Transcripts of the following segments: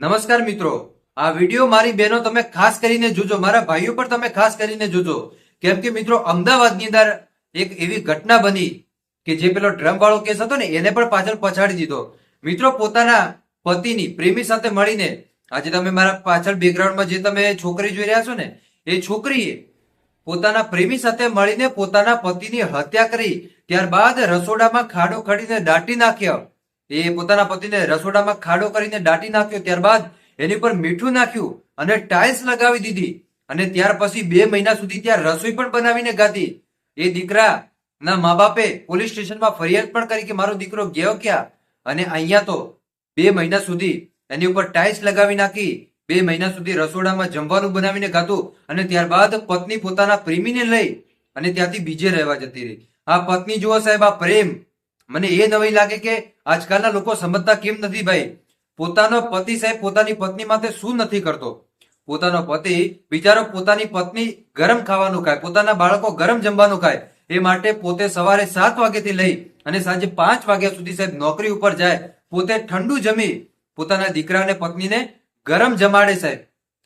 નમસ્કાર મિત્રો. આ વીડિયો મારી બહેનો તમે ખાસ કરીને જોજો. મારા ભાઈઓ પણ તમે ખાસ કરીને જોજો. કેમ કે મિત્રો, અમદાવાદની અંદર એક એવી ઘટના બની કે જે પેલો ડ્રમ વાળો કેસ હતો ને, એને પણ પાછળ પછાડી દીધો. મિત્રો, પોતાના પતિની, પ્રેમી સાથે મળીને, આજે તમે મારા પાછળ બેકગ્રાઉન્ડમાં જે તમે છોકરી જોઈ રહ્યા છો ને, એ છોકરીએ પોતાના પ્રેમી સાથે મળીને પોતાના પતિની હત્યા કરી. ત્યારબાદ રસોડામાં ખાડો ખડીને દાટી નાખ્યો. એ પોતાના પતિને રસોડામાં ખાડો કરીને દાટી નાખ્યો. ત્યારબાદ એની પર મીઠું નાખ્યું અને ટાઇલ્સ લગાવી દીધી. અને ત્યાર પછી બે મહિના સુધી ત્યાં રસોઈ પણ બનાવીને ગાધી એ દીકરા ના મા બાપે પોલીસ સ્ટેશનમાં ફરિયાદ પણ કરી કે મારો દીકરો ગયો ક્યાં? અને અહીંયા તો બે મહિના સુધી એની ઉપર ટાઇલ્સ લગાવી નાખી. બે મહિના સુધી રસોડામાં જમવાનું બનાવીને ગાતું. અને ત્યારબાદ પત્ની પોતાના પ્રેમીને લઈ અને ત્યાંથી બીજે રહેવા જતી રહી. આ પત્ની, જુઓ સાહેબ, આ પ્રેમ. મને એ નવી લાગે કે આજકાલના લોકો સમજતા કેમ નથી ભાઈ? પોતાનો પતિ સાહેબ પોતાની પત્ની માટે શું નથી કરતો? પોતાનો પતિ બિચારો પોતાની પત્ની ગરમ ખાવાનું ખાય, પોતાના બાળકો ગરમ જમવાનું ખાય, એ માટે પોતે સવારે સાત વાગ્યાથી લઈ અને સાંજે પાંચ વાગ્યા સુધી સાહેબ નોકરી ઉપર જાય, પોતે ઠંડુ જમી પોતાના દીકરાને પત્નીને ગરમ જમાડે સાહેબ.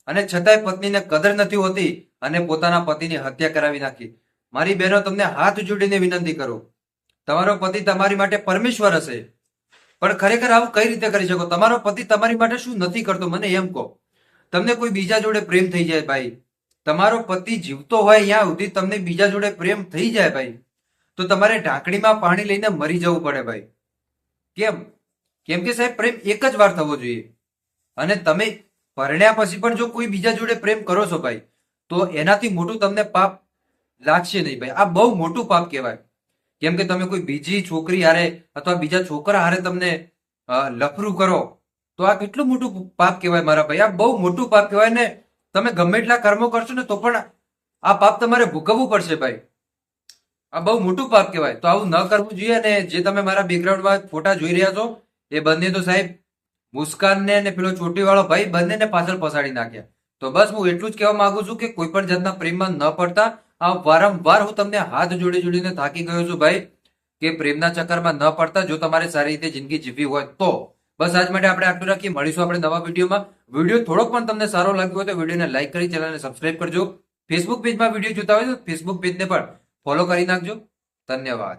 અને છતાંય પત્નીને કદર નથી હોતી અને પોતાના પતિની હત્યા કરાવી નાખી. મારી બહેનો, તમને હાથ જોડીને વિનંતી કરું. તમારો પતિ તમારી માટે પરમેશ્વર હશે. પણ ખરેખર આવું કઈ રીતે કરી શકો? તમારો પતિ તમારી માટે શું નથી કરતો? મને એમ કહો. તમને કોઈ બીજા જોડે પ્રેમ થઈ જાય ભાઈ? તમારો પતિ જીવતો હોય ત્યાં સુધી તમને બીજા જોડે પ્રેમ થઈ જાય ભાઈ. તો તમારે ઢાંકણીમાં પાણી લઈને મરી જવું પડે ભાઈ. કેમ? કેમ કે સાહેબ, પ્રેમ એક જ વાર થવો જોઈએ. અને તમે પરણ્યા પછી પણ જો કોઈ બીજા જોડે પ્રેમ કરો છો ભાઈ, તો એનાથી મોટું તમને પાપ લાગશે નહીં ભાઈ. આ બહુ મોટું પાપ કહેવાય. કેમ કે તમે કોઈ બીજી છોકરી હારે અથવા બીજા છોકરા હારે તમને લફરું કરો, તો આ કેટલું મોટું પાપ કહેવાય મારા ભાઈ. આ બહુ મોટું પાપ કહેવાય ને તમે ગમે એટલા કર્મો કરશો ને તો પણ આ પાપ તમારે ભોગવવું પડશે ભાઈ. આ બહુ મોટું પાપ કહેવાય. તો આવું ન કરવું જોઈએ અને જે તમે મારા બેકગ્રાઉન્ડમાં ફોટા જોઈ રહ્યા છો, એ બંને તો સાહેબ મુસ્કાનને ને પેલો ચોટીવાળો ભાઈ બંનેને પાછળ પસાડી નાખ્યા. તો બસ હું એટલું જ કહેવા માંગુ છું કે કોઈ પણ જાતના પ્રેમમાં ન પડતા આ વારંવાર હું તમને હાથ જોડી જોડીને થાકી ગયો છું ભાઈ, કે પ્રેમના ચક્કરમાં ન પડતા જો તમારે સારી રીતે જિંદગી જીવવી હોય તો. બસ આજ માટે આપણે આટલું રાખીએ. મળીશું આપણે નવા વિડીયોમાં. વીડિયો થોડોક પણ તમને સારો લાગ્યો હોય તો વિડીયોને લાઈક કરી, ચેનલને સબસ્ક્રાઇબ કરજો. ફેસબુક પેજમાં વીડિયો જોતા હોય તો ફેસબુક પેજને પણ ફોલો કરી નાખજો. ધન્યવાદ.